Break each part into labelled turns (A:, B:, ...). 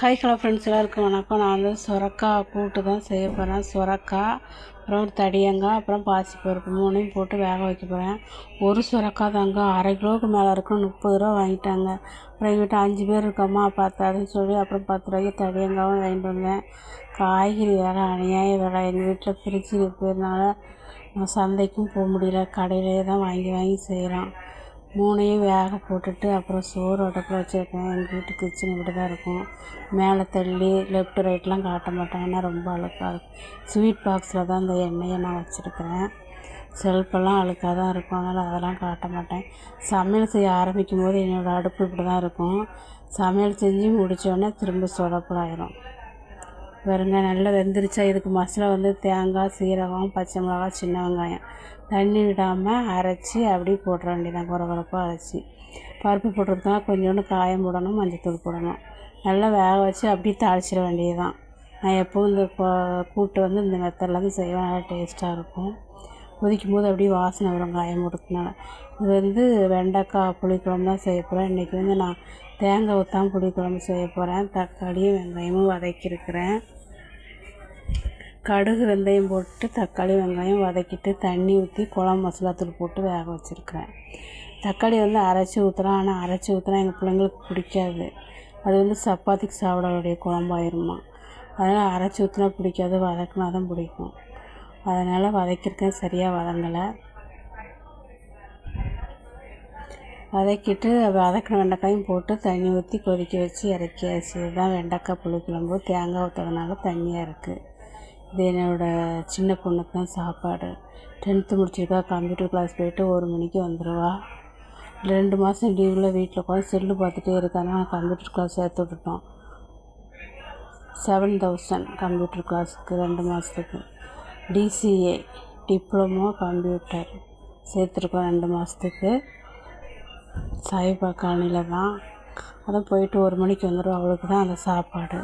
A: Hi hello friends எல்லாருக்கும் வணக்கம் நான் வந்து சுரக்கா கூட்டு தான் செய்ய போகிறேன் சுரக்கா அப்புறம் தடியங்காய் அப்புறம் பாசிப்பருப்பு மூணையும் போட்டு வேக வைக்க போகிறேன் ஒரு சுரக்கா தாங்க. அரை கிலோவுக்கு மேலே இருக்கும் முப்பது ரூபா வாங்கிட்டாங்க. அப்புறம் எங்கள் வீட்டில் அஞ்சு பேர் இருக்கோமா பத்தாதுன்னு சொல்லி அப்புறம் பத்து ரூபாய்க்கு தடியங்காவும் வாங்கிட்டு வந்தேன். காய்கறி வேறு அநியாய வேலை எங்கள் வீட்டில் ஃப்ரிட்ஜ் இருக்கிறதுனால நான் சந்தைக்கும் போக முடியல. கடையிலே தான் வாங்கி வாங்கி செய்கிறோம் மூணையும் வேக போட்டுட்டு அப்புறம் சோறு அடுப்பில் வச்சுருக்கேன். எங்கள் வீட்டு கிச்சன் இப்படி தான் இருக்கும். மேலே தள்ளி லெஃப்ட் ரைட்லாம் காட்ட மாட்டேன். ஏன்னா ரொம்ப அழுக்காக இருக்கும். ஸ்வீட் பாக்ஸில் தான் இந்த எண்ணெயை நான் வச்சுருக்கிறேன். செல்ஃபெல்லாம் அழுக்காக தான் இருக்கும். அதனால் அதெல்லாம் காட்ட மாட்டேன். சமையல் செய்ய ஆரம்பிக்கும் போது என்னோடய அடுப்பு இப்படி தான் இருக்கும். சமையல் செஞ்சு முடித்தோடனே திரும்ப சொதப்பலாயிரும். பாருங்க நல்லா வெந்துருச்சா? இதுக்கு மசாலா வந்து தேங்காய் சீரகம் பச்சை மிளகாய் சின்ன வெங்காயம். தண்ணி விடாமல் அரைச்சி அப்படியே போட்டுற வேண்டியதான் குறை குறைப்பாக அரைச்சி. பருப்பு போட்டுருக்கா கொஞ்சோண்டு காயம் போடணும் மஞ்சத்தூள் போடணும். நல்லா வேக வச்சு அப்படியே தாளிச்சிட வேண்டியது தான் நான் எப்போவும் இந்த கூட்டு வந்து இந்த மெத்தடில் தான் செய்வேன். நல்லா டேஸ்ட்டாக இருக்கும். கொதிக்கும் போது அப்படியே வாசனை வரும் காயம் போடுறதுனால இது வந்து வெண்டைக்காய் புளிக்குழம்பு தான் செய்ய போகிறேன் இன்றைக்கி வந்து நான் தேங்காய் ஊற்றாமல் புளிக்குழம்பு செய்ய போகிறேன் தக்காளியும் வெங்காயமும் வதக்கியிருக்கிறேன். கடுகு வெந்தயம் போட்டு தக்காளி வெங்காயம் வதக்கிட்டு தண்ணி ஊற்றி குழம்பு மசாலா தூள் போட்டு வேக வச்சுருக்கிறேன். தக்காளி வந்து அரைச்சி ஊற்றுறேன் ஆனால் அரைச்சி ஊற்றுனா எங்கள் பிள்ளைங்களுக்கு பிடிக்காது. அது வந்து சப்பாத்திக்கு சாப்பிடக்கூடிய குழம்பாயிருமா. அதனால் அரைச்சி ஊற்றினா பிடிக்காது. வதக்கினா தான் பிடிக்கும். அதனால் வதக்கியிருக்கேன் சரியாக வதங்கலை. வதக்கிட்டு வதக்கின வெண்டைக்காயும் போட்டு தண்ணி ஊற்றி கொதிக்க வச்சு இறக்கியாச்சு. இதுதான் வெண்டைக்காய் புளிக்குழம்பு தேங்காய் ஊற்றுறதுனால தண்ணியாக இருக்குது இது என்னோடய சின்ன பொண்ணுக்கு தான் சாப்பாடு. டென்த்து முடிச்சிருக்கா. கம்ப்யூட்டர் கிளாஸ் போயிட்டு ஒரு மணிக்கு வந்துடுவா ரெண்டு மாதம் லீவில் வீட்டில் உட்காந்து செல்லு பார்த்துட்டே இருக்கானா கம்ப்யூட்டர் கிளாஸ் சேர்த்து விட்டுட்டோம். செவன் தௌசண்ட் கம்ப்யூட்டர் கிளாஸுக்கு ரெண்டு மாதத்துக்கு டிசிஏ டிப்ளமோ கம்ப்யூட்டர் சேர்த்துருக்கோம் ரெண்டு மாதத்துக்கு சாய்பா காலனியில் தான். அதுவும் போயிட்டு ஒரு மணிக்கு வந்துடும் அவளுக்கு தான் அந்த சாப்பாடு.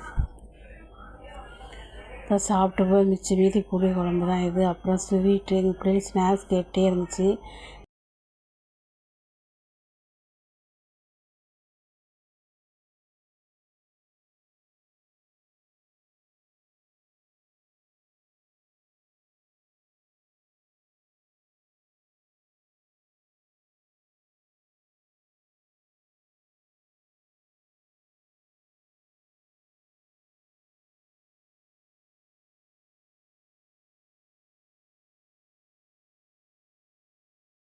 A: அப்புறம் சாப்பிட்டு போய் மிச்சம் மீதி புளி குழம்பு தான் இது. அப்புறம் ஸ்வீட்டு எங்கள் பிள்ளைங்க ஸ்நாக்ஸ் கேட்டே இருந்துச்சு.